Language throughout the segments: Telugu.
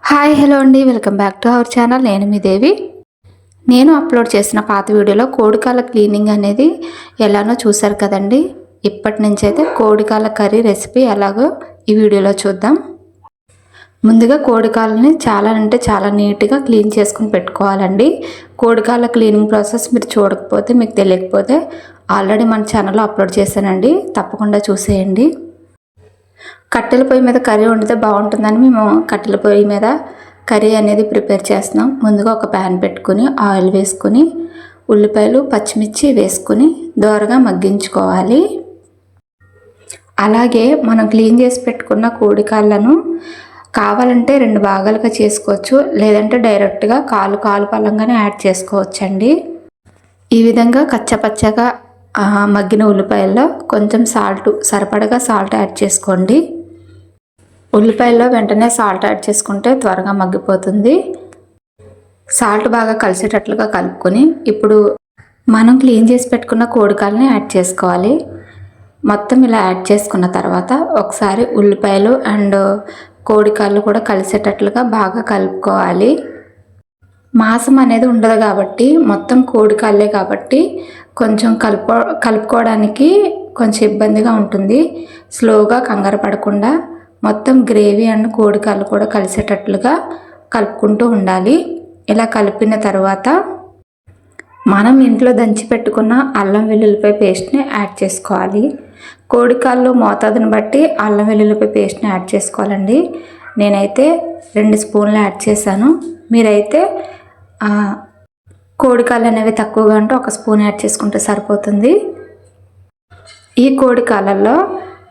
హాయ్ హలో అండి. Welcome back to our channel. నేను మీ దేవి. నేను అప్లోడ్ చేసిన పాత వీడియోలో కోడికాల క్లీనింగ్ అనేది ఎలానో చూశారు కదండి. ఇప్పటి నుంచి అయితే కోడికాల కర్రీ రెసిపీ ఎలాగో ఈ వీడియోలో చూద్దాం. ముందుగా కోడికాలని చాలా అంటే చాలా నీట్గా క్లీన్ చేసుకుని పెట్టుకోవాలండి. కోడికాల క్లీనింగ్ ప్రాసెస్ మీరు చూడకపోతే మీకు తెలియకపోతే ఆల్రెడీ మన ఛానల్లో అప్లోడ్ చేశానండి. తప్పకుండా చూసేయండి. కట్టెల పొయ్యి మీద కర్రీ వండితే బాగుంటుందని మేము కట్టెల పొయ్యి మీద కర్రీ అనేది ప్రిపేర్ చేస్తున్నాం. ముందుగా ఒక ప్యాన్ పెట్టుకుని ఆయిల్ వేసుకుని ఉల్లిపాయలు పచ్చిమిర్చి వేసుకుని దోరగా మగ్గించుకోవాలి. అలాగే మనం క్లీన్ చేసి పెట్టుకున్న కోడికాళ్ళను కావాలంటే రెండు భాగాలుగా చేసుకోవచ్చు. లేదంటే డైరెక్ట్గా కాలు కాలు పళ్ళంగానే యాడ్ చేసుకోవచ్చండి. ఈ విధంగా కచ్చపచ్చగా మగ్గిన ఉల్లిపాయల్లో కొంచెం సాల్ట్ సరిపడగా సాల్ట్ యాడ్ చేసుకోండి. ఉల్లిపాయల్లో వెంటనే సాల్ట్ యాడ్ చేసుకుంటే త్వరగా మగ్గిపోతుంది. సాల్ట్ బాగా కలిసేటట్లుగా కలుపుకొని ఇప్పుడు మనం క్లీన్ చేసి పెట్టుకున్న కోడికాలని యాడ్ చేసుకోవాలి. మొత్తం ఇలా యాడ్ చేసుకున్న తర్వాత ఒకసారి ఉల్లిపాయలు అండ్ కోడికాళ్ళు కూడా కలిసేటట్లుగా బాగా కలుపుకోవాలి. మాంసం అనేది ఉండదు కాబట్టి మొత్తం కోడికాళ్ళే కాబట్టి కొంచెం కలుపు కలుపుకోవడానికి కొంచెం ఇబ్బందిగా ఉంటుంది. స్లోగా కంగారు పడకుండా మొత్తం గ్రేవీ అండ్ కోడికాళ్ళు కూడా కలిసేటట్లుగా కలుపుకుంటూ ఉండాలి. ఇలా కలిపిన తర్వాత మనం ఇంట్లో దంచి పెట్టుకున్న అల్లం వెల్లుల్లిపాయ పేస్ట్ని యాడ్ చేసుకోవాలి. కోడికాళ్ళు మోతాదుని బట్టి అల్లం వెల్లుల్లిపాయ పేస్ట్ని యాడ్ చేసుకోవాలండి. నేనైతే రెండు స్పూన్లు యాడ్ చేశాను. మీరైతే కోడికాళ్ళు అనేవి తక్కువగా ఉంటే ఒక స్పూన్ యాడ్ చేసుకుంటే సరిపోతుంది. ఈ కోడికాలలో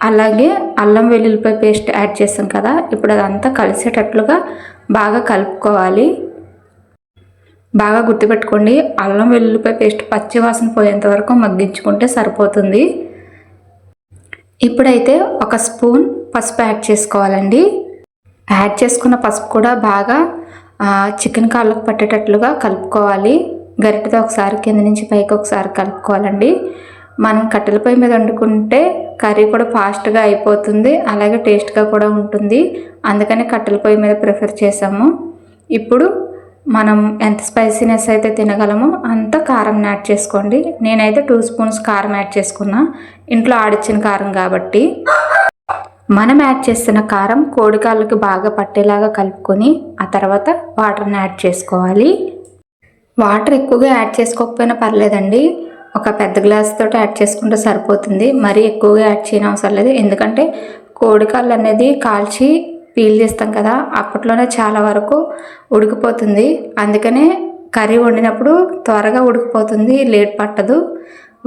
అలాగే అల్లం వెల్లుల్లిపాయ పేస్ట్ యాడ్ చేసాం కదా ఇప్పుడు అదంతా కలిసేటట్లుగా బాగా కలుపుకోవాలి. బాగా గుర్తుపెట్టుకోండి అల్లం వెల్లుల్లిపాయ పేస్ట్ పచ్చి వాసన పోయేంత వరకు మగ్గించుకుంటే సరిపోతుంది. ఇప్పుడైతే ఒక స్పూన్ పసుపు యాడ్ చేసుకోవాలండి. యాడ్ చేసుకున్న పసుపు కూడా బాగా చికెన్ కాళ్ళకు పట్టేటట్లుగా కలుపుకోవాలి. గరిటతో ఒకసారి కింద నుంచి పైకి ఒకసారి కలుపుకోవాలండి. మనం కట్టెల పొయ్యి మీద వండుకుంటే కర్రీ కూడా ఫాస్ట్గా అయిపోతుంది అలాగే టేస్ట్గా కూడా ఉంటుంది. అందుకని కట్టెల పొయ్యి మీద ప్రిఫర్ చేసాము ఇప్పుడు మనం ఎంత స్పైసీనెస్ అయితే తినగలమో అంత కారం యాడ్ చేసుకోండి. నేనైతే టూ స్పూన్స్ కారం యాడ్ చేసుకున్నా. ఇంట్లో ఆడిచ్చిన కారం కాబట్టి. మనం యాడ్ చేసిన కారం కోడికాళ్ళకి బాగా పట్టేలాగా కలుపుకొని ఆ తర్వాత వాటర్ని యాడ్ చేసుకోవాలి. వాటర్ ఎక్కువగా యాడ్ చేసుకోకపోయినా పర్లేదండి. ఒక పెద్ద గ్లాస్ తోటి యాడ్ చేసుకుంటే సరిపోతుంది. మరీ ఎక్కువగా యాడ్ చేయని అవసరం లేదు. ఎందుకంటే కోడికాళ్ళు అనేది కాల్చి పీల్ చేస్తాం కదా అప్పట్లోనే చాలా వరకు ఉడికిపోతుంది. అందుకనే కర్రీ వండినప్పుడు త్వరగా ఉడికిపోతుంది లేట్ పట్టదు.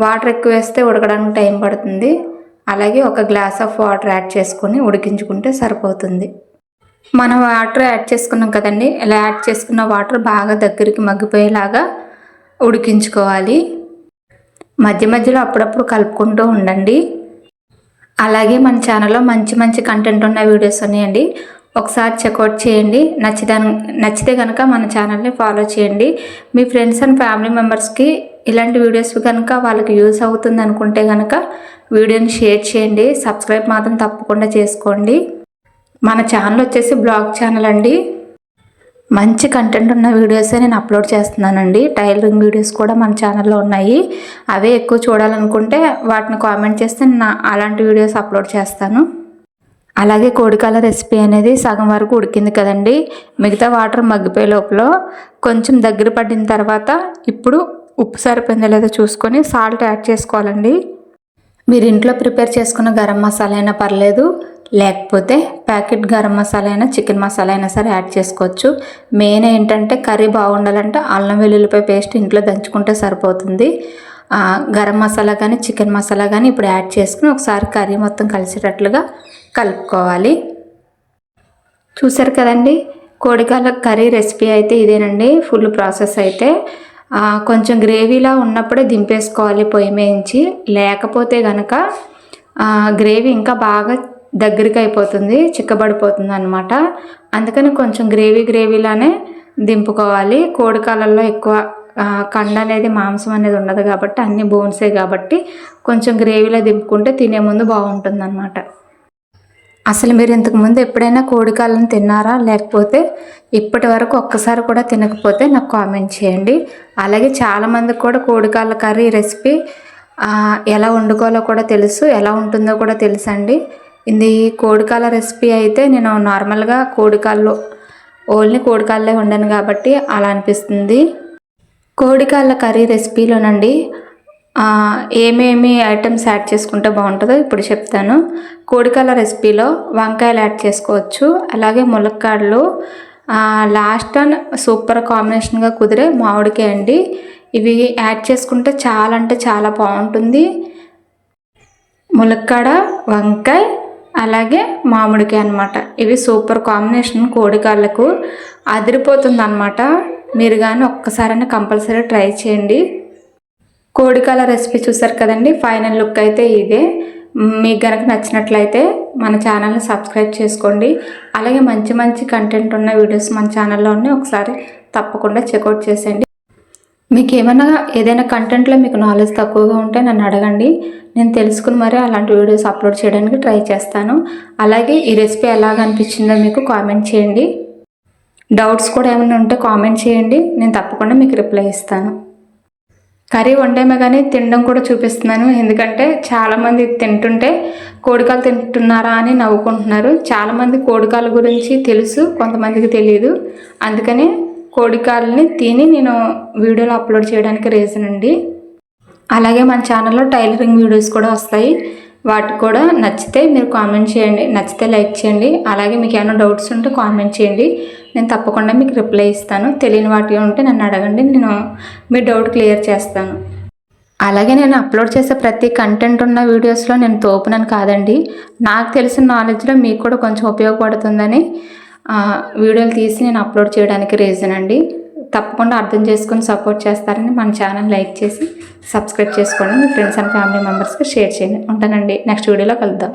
వాటర్ ఎక్కువ వేస్తే ఉడకడానికి టైం పడుతుంది. అలాగే ఒక గ్లాస్ ఆఫ్ వాటర్ యాడ్ చేసుకొని ఉడికించుకుంటే సరిపోతుంది. మనం వాటర్ యాడ్ చేసుకున్నాం కదండి ఇలా యాడ్ చేసుకున్న వాటర్ బాగా దగ్గరికి మగ్గిపోయేలాగా ఉడికించుకోవాలి. మధ్య మధ్యలో అప్పుడప్పుడు కలుపుకుంటూ ఉండండి. అలాగే మన ఛానల్లో మంచి మంచి కంటెంట్ ఉన్న వీడియోస్ ఉన్నాయండి. ఒకసారి చెక్అవుట్ చేయండి. నచ్చిదా నచ్చితే కనుక మన ఛానల్ని ఫాలో చేయండి. మీ ఫ్రెండ్స్ అండ్ ఫ్యామిలీ మెంబర్స్కి ఇలాంటి వీడియోస్ కనుక వాళ్ళకి యూస్ అవుతుంది అనుకుంటే కనుక వీడియోని షేర్ చేయండి. సబ్స్క్రైబ్ మాత్రం తప్పకుండా చేసుకోండి. మన ఛానల్ వచ్చేసి బ్లాగ్ ఛానల్ అండి. మంచి కంటెంట్ ఉన్న వీడియోసే నేను అప్లోడ్ చేస్తున్నానండి. టైలరింగ్ వీడియోస్ కూడా మన ఛానల్లో ఉన్నాయి. అవే ఎక్కువ చూడాలనుకుంటే వాటిని కామెంట్ చేస్తే నా అలాంటి వీడియోస్ అప్లోడ్ చేస్తాను. అలాగే కోడికాల రెసిపీ అనేది సగం వరకు ఉడికింది కదండి. మిగతా వాటర్ మగ్గిపోయే లోపల కొంచెం దగ్గర పడిన తర్వాత ఇప్పుడు ఉప్పు సరిపోయిందో లేదో చూసుకొని సాల్ట్ యాడ్ చేసుకోవాలండి. మీరు ఇంట్లో ప్రిపేర్ చేసుకున్న గరం మసాలా అయినా పర్లేదు. లేకపోతే ప్యాకెట్ గరం మసాలా అయినా చికెన్ మసాలా అయినా సరే యాడ్ చేసుకోవచ్చు. మెయిన్ ఏంటంటే కర్రీ బాగుండాలంటే అల్లం వెల్లుల్లిపై పేస్ట్ ఇంట్లో దంచుకుంటే సరిపోతుంది. గరం మసాలా కానీ చికెన్ మసాలా కానీ ఇప్పుడు యాడ్ చేసుకుని ఒకసారి కర్రీ మొత్తం కలిసేటట్లుగా కలుపుకోవాలి. చూసారు కదండి కోడికాల కర్రీ రెసిపీ అయితే ఇదేనండి. ఫుల్ ప్రాసెస్ అయితే. కొంచెం గ్రేవీలా ఉన్నప్పుడే దింపేసుకోవాలి పొయ్యి మేయించి లేకపోతే కనుక గ్రేవీ ఇంకా బాగా దగ్గరికి అయిపోతుంది చిక్కబడిపోతుంది అనమాట అందుకని కొంచెం గ్రేవీ గ్రేవీలానే దింపుకోవాలి. కోడికాలల్లో ఎక్కువ కండ అనేది మాంసం అనేది ఉండదు కాబట్టి అన్ని బోన్సే కాబట్టి కొంచెం గ్రేవీలో దింపుకుంటే తినే ముందు బాగుంటుంది అనమాట అసలు మీరు ఇంతకుముందు ఎప్పుడైనా కోడికాలను తిన్నారా? లేకపోతే ఇప్పటి వరకు ఒక్కసారి కూడా తినకపోతే నాకు కామెంట్ చేయండి. అలాగే చాలామందికి కూడా కోడికాళ్ళ కర్రీ రెసిపీ ఎలా వండుకోవాలో కూడా తెలుసు ఎలా ఉంటుందో కూడా తెలుసు అండి ఇది కోడికాల రెసిపీ అయితే నేను నార్మల్గా కోడికాల్లో ఓన్లీ కోడికాళ్ళే వండాను కాబట్టి అలా అనిపిస్తుంది. కోడికాళ్ళ కర్రీ రెసిపీలోనండి ఏమేమి ఐటమ్స్ యాడ్ చేసుకుంటే బాగుంటుందో ఇప్పుడు చెప్తాను. కోడికాళ్ళ రెసిపీలో వంకాయలు యాడ్ చేసుకోవచ్చు అలాగే ములక్కాడలు లాస్ట్ అండ్ సూపర్ కాంబినేషన్గా కుదిరే మామిడికాయ అండి. ఇవి యాడ్ చేసుకుంటే చాలా అంటే చాలా బాగుంటుంది. ములక్కాడ వంకాయ అలాగే మామిడికాయ అనమాట ఇవి సూపర్ కాంబినేషన్ కోడికాళ్ళకు అదిరిపోతుంది అనమాట మీరు కానీ ఒక్కసారైనా కంపల్సరీ ట్రై చేయండి. కోడికాల రెసిపీ చూసారు కదండి? ఫైనల్ లుక్ అయితే ఇదే. మీకు కనుక నచ్చినట్లయితే మన ఛానల్ని సబ్స్క్రైబ్ చేసుకోండి. అలాగే మంచి మంచి కంటెంట్ ఉన్న వీడియోస్ మన ఛానల్లో ఉన్నాయి. ఒకసారి తప్పకుండా చెక్అవుట్ చేసేయండి. మీకు ఏమైనా ఏదైనా కంటెంట్లో మీకు నాలెడ్జ్ తక్కువగా ఉంటే నన్ను అడగండి. నేను తెలుసుకుని మరీ అలాంటి వీడియోస్ అప్లోడ్ చేయడానికి ట్రై చేస్తాను. అలాగే ఈ రెసిపీ ఎలాగ అనిపించిందో మీకు కామెంట్ చేయండి. డౌట్స్ కూడా ఏమైనా ఉంటే కామెంట్ చేయండి. నేను తప్పకుండా మీకు రిప్లై ఇస్తాను. కర్రీ వండేమే కానీ తినడం కూడా చూపిస్తున్నాను. ఎందుకంటే చాలామంది తింటుంటే కోడికాలు తింటున్నారా అని నవ్వుకుంటున్నారు. చాలామంది కోడికాల గురించి తెలుసు కొంతమందికి తెలియదు అందుకని కోడికాలని తిని నేను వీడియోలు అప్లోడ్ చేయడానికి రీజన్ అండి. అలాగే మన ఛానల్లో టైలరింగ్ వీడియోస్ కూడా వస్తాయి. వాటికి కూడా నచ్చితే మీరు కామెంట్ చేయండి. నచ్చితే లైక్ చేయండి. అలాగే మీకు ఏమైనా డౌట్స్ ఉంటే కామెంట్ చేయండి. నేను తప్పకుండా మీకు రిప్లై ఇస్తాను. తెలియని వాటి ఉంటే నన్ను అడగండి. నేను మీ డౌట్ క్లియర్ చేస్తాను. అలాగే నేను అప్లోడ్ చేసే ప్రతి కంటెంట్ ఉన్న వీడియోస్లో నేను తోపునని కాదండి. నాకు తెలిసిన నాలెడ్జ్లో మీకు కూడా కొంచెం ఉపయోగపడుతుందని. వీడియోలు తీసి నేను అప్లోడ్ చేయడానికి రీజన్ అండి. తప్పకుండా అర్థం చేసుకొని సపోర్ట్ చేస్తారని మన ఛానల్ లైక్ చేసి సబ్స్క్రైబ్ చేసుకోండి. మీ ఫ్రెండ్స్ అండ్ ఫ్యామిలీ మెంబర్స్కి షేర్ చేయండి. ఉంటానండి. నెక్స్ట్ వీడియోలో కలుద్దాం.